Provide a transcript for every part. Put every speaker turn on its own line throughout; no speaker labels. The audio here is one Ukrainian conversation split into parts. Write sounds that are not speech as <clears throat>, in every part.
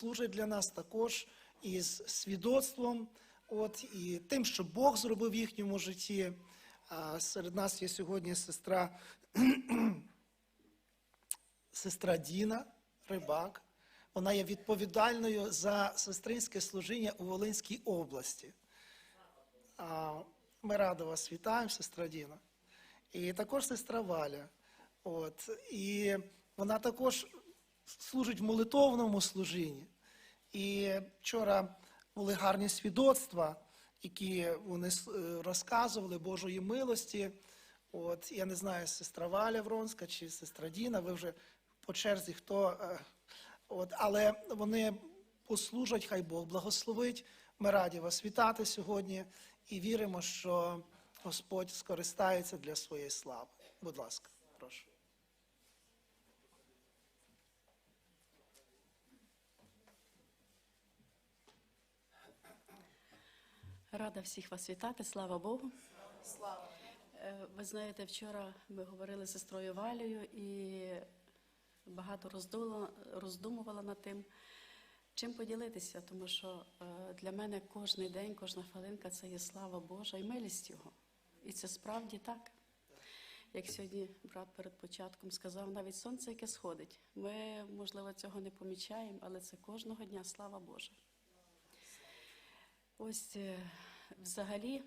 служать для нас також із свідоцтвом, от, і тим, що Бог зробив в їхньому житті. Серед нас є сьогодні сестра, <clears throat> сестра Діна Рибак. Вона є відповідальною за сестринське служіння у Волинській області. Ми радо вас вітаємо, сестра Діна. І також сестра Валя. От, і вона також служить в молитовному служінні. І вчора були гарні свідоцтва, які вони е, розказували Божої милості. От, я не знаю, сестра Валя Вронська чи сестра Діна, ви вже по черзі хто. е, От, але вони послужать, хай Бог благословить. Ми раді вас вітати сьогодні і віримо, що Господь скористається для своєї слави. Будь ласка, прошу.
Рада всіх вас вітати, слава Богу. Е, Ви знаєте, вчора ми говорили з сестрою Валею і багато роздула- роздумувала над тим, чим поділитися, тому що е, для мене кожен день, кожна хвилинка це є слава Божа і милість Його. І це справді так. Як сьогодні брат перед початком сказав, навіть сонце, яке сходить. Ми, можливо, цього не помічаємо, але це кожного дня слава Божа. Ось е, взагалі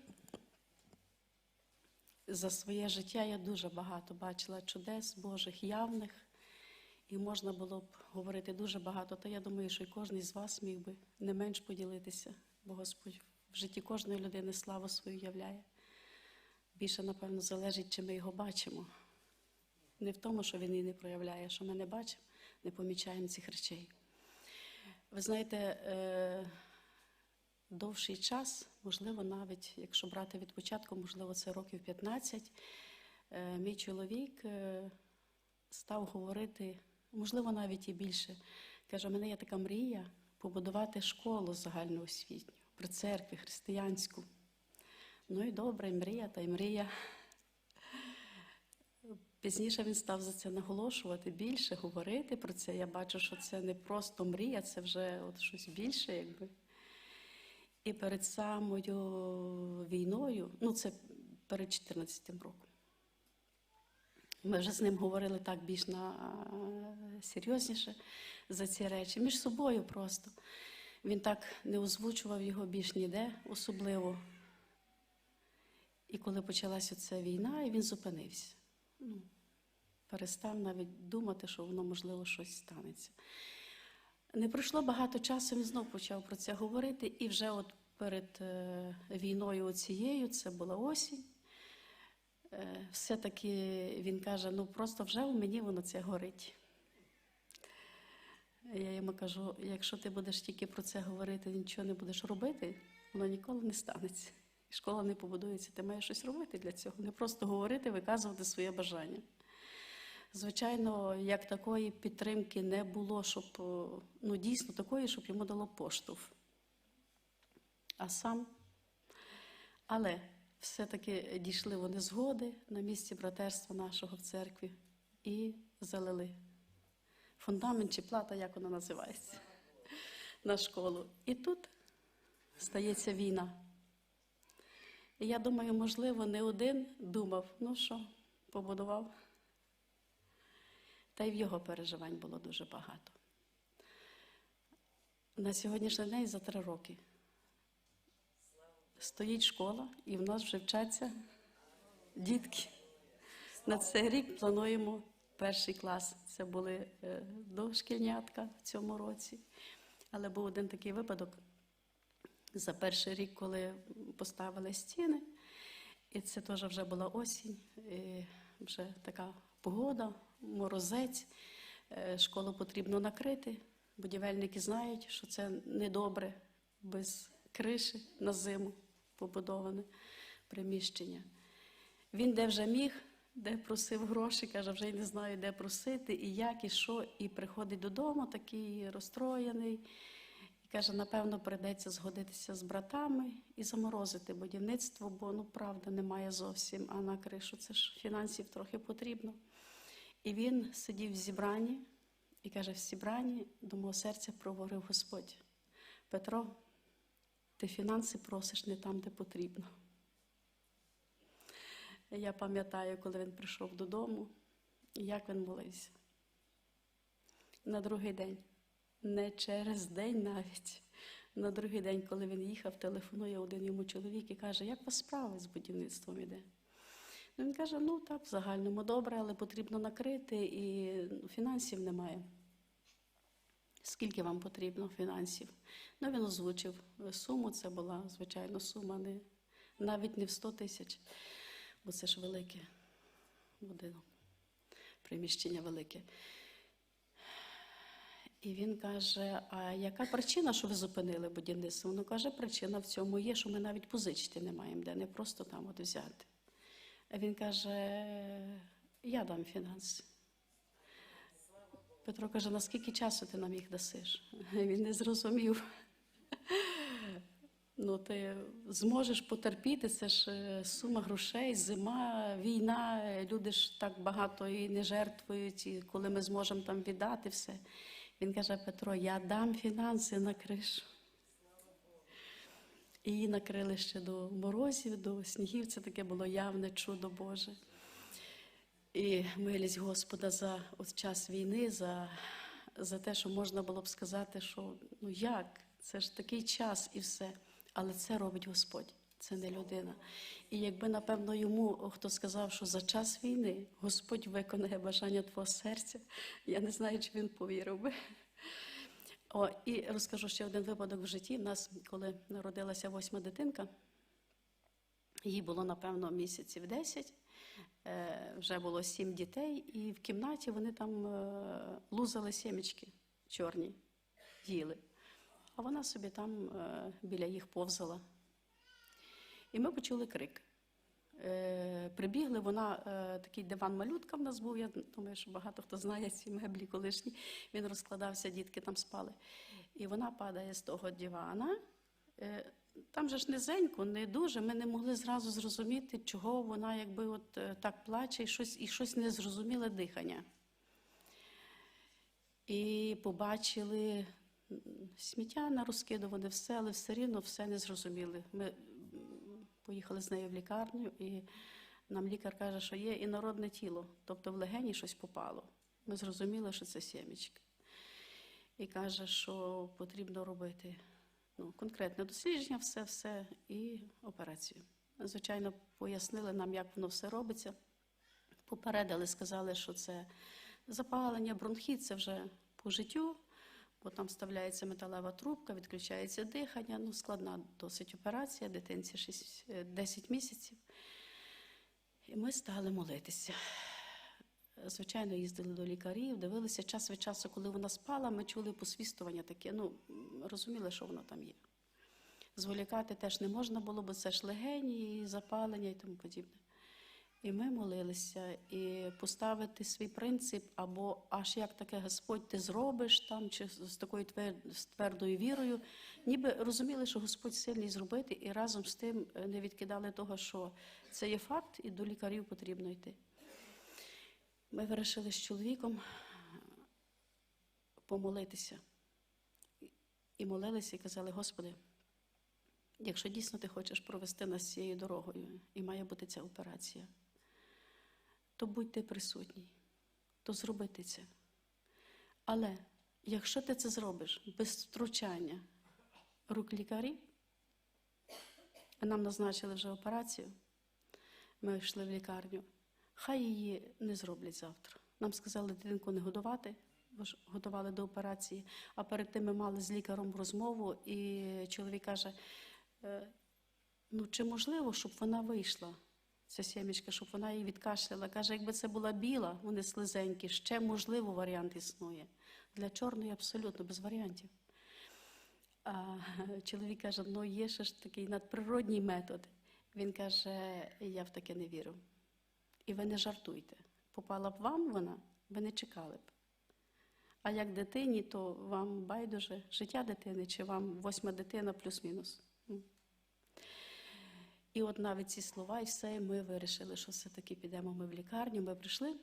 за своє життя я дуже багато бачила чудес Божих явних, і можна було б говорити дуже багато. Та я думаю, що і кожен з вас міг би не менш поділитися, бо Господь в житті кожної людини славу свою являє. Більше, напевно, залежить, чи ми його бачимо. Не в тому, що він її не проявляє, що ми не бачимо, не помічаємо цих речей. Ви знаєте, е, довший час, можливо, навіть якщо брати від початку, можливо, це років 15, е, мій чоловік е, став говорити, можливо, навіть і більше. Каже, у мене є така мрія побудувати школу загальноосвітню при церкві християнську. Ну і добре, мрія та й мрія. Пізніше він став за це наголошувати більше, говорити про це. Я бачу, що це не просто мрія, це вже от щось більше, якби. І перед самою війною, ну це перед 14 роком. Ми вже з ним говорили так більш на е, серйозніше за ці речі. Між собою просто. Він так не озвучував його більш ніде, особливо. І коли почалася ця війна, і він зупинився. Ну, перестав навіть думати, що воно можливо щось станеться. Не пройшло багато часу, він знов почав про це говорити, і вже от перед е, війною цією, це була осінь. е, Все-таки він каже: ну просто вже у мені воно це горить. Я йому кажу: якщо ти будеш тільки про це говорити, нічого не будеш робити, воно ніколи не станеться. Школа не побудується, ти маєш щось робити для цього, не просто говорити, виказувати своє бажання. Звичайно, як такої підтримки не було, щоб ну дійсно такої, щоб йому дало поштовх. А сам. Але все-таки дійшли вони згоди на місці братерства нашого в церкві і залили фундамент чи плата, як вона називається, на школу. І тут стається війна. І я думаю, можливо, не один думав, ну що, побудував. Та й в його переживань було дуже багато. На сьогоднішній день за три роки стоїть школа, і в нас вже вчаться дітки. На цей рік плануємо перший клас. Це були е, дошкільнятка в цьому році. Але був один такий випадок за перший рік, коли поставили стіни, і це теж вже була осінь, і вже така погода, морозець. Е, Школу потрібно накрити. Будівельники знають, що це недобре без криші на зиму побудоване приміщення. Він де вже міг, де просив гроші, каже, вже й не знаю, де просити, і як, і що, і приходить додому такий розстроєний. І каже, напевно, прийдеться згодитися з братами і заморозити будівництво, бо ну правда немає зовсім, а на кришу це ж фінансів трохи потрібно. І він сидів в зібранні І каже, в зібранні до мого серця проговорив Господь. Петро, ти фінанси просиш не там, де потрібно. Я пам'ятаю, коли він прийшов додому, як він молився. На другий день, не через день навіть. На другий день, коли він їхав, телефонує один йому чоловік і каже, як у вас справи з будівництвом іде? Ну, він каже, ну так, в загальному добре, але потрібно накрити і ну, фінансів немає. Скільки вам потрібно фінансів? Ну, він озвучив суму, це була, звичайно, сума не, навіть не в 100 тисяч, бо це ж велике будинок, приміщення велике. І він каже: а яка причина, що ви зупинили будівництво? Ну каже, причина в цьому є, що ми навіть позичити не маємо, де не просто там от взяти. Він каже: я дам фінанси. Петро каже, наскільки часу ти нам їх дасиш? <laughs> Він не зрозумів. Ну, ти зможеш потерпіти, це ж е, сума грошей, зима, війна, е, люди ж так багато і не жертвують, і коли ми зможемо там віддати все. Він каже, Петро, я дам фінанси на кришу. І її накрили ще до морозів, до снігів. Це таке було явне чудо Боже. І милість Господа за от час війни, за, за те, що можна було б сказати, що ну як, це ж такий час і все. Але це робить Господь, це не людина. І якби, напевно, йому хто сказав, що за час війни Господь виконає бажання твого серця, я не знаю, чи він повірив би. О, і розкажу ще один випадок в житті. У нас, коли народилася восьма дитинка, їй було, напевно, місяців 10, е, вже було сім дітей, і в кімнаті вони там е, лузали сімечки чорні, їли. А вона собі там е, біля їх повзала. І ми почули крик. Е, прибігли, вона е, такий диван малютка в нас був. Я думаю, що багато хто знає ці меблі колишні. Він розкладався, дітки там спали. І вона падає з того дивана. Е, там же ж низенько, не дуже. Ми не могли зразу зрозуміти, чого вона якби от так плаче, і щось, і щось незрозуміле дихання. І побачили сміття на розкидуване, все, але все рівно все не зрозуміли. Ми поїхали з нею в лікарню, і нам лікар каже, що є інородне тіло, тобто в легені щось попало. Ми зрозуміли, що це сімечки. І каже, що потрібно робити ну, конкретне дослідження, все, все і операцію. Звичайно, пояснили нам, як воно все робиться. Попередили, сказали, що це запалення, бронхіт, це вже по життю, бо там вставляється металева трубка, відключається дихання. Ну, складна досить операція, дитинці 6, е, 10 місяців. І ми стали молитися. Звичайно, їздили до лікарів, дивилися час від часу, коли вона спала, ми чули посвістування таке, ну, розуміли, що воно там є. Зволікати теж не можна було, бо це ж легені, і запалення і тому подібне. І ми молилися, і поставити свій принцип, або аж як таке Господь ти зробиш там, чи з такою твердою вірою, ніби розуміли, що Господь сильний зробити, і разом з тим е, не відкидали того, що це є факт, і до лікарів потрібно йти. Ми вирішили з чоловіком помолитися. І молилися і казали, Господи, якщо дійсно ти хочеш провести нас цією дорогою, і має бути ця операція, то будь ти присутній, то зроби ти це. Але якщо ти це зробиш без втручання рук лікарів, нам назначили вже операцію, ми йшли в лікарню, хай її не зроблять завтра. Нам сказали дитинку не годувати, бо ж готували до операції. А перед тим ми мали з лікарем розмову, і чоловік каже: «Е, ну чи можливо, щоб вона вийшла, ця сімечка, щоб вона її відкашляла. Каже, якби це була біла, вони слизенькі, ще можливо варіант існує. Для чорної абсолютно без варіантів. А чоловік каже, ну є ще ж такий надприродній метод. Він каже, я в таке не вірю. І ви не жартуйте. Попала б вам вона, ви не чекали б. А як дитині, то вам байдуже життя дитини, чи вам восьма дитина плюс-мінус. І от навіть ці слова, і все, і ми вирішили, що все-таки підемо ми в лікарню. Ми прийшли.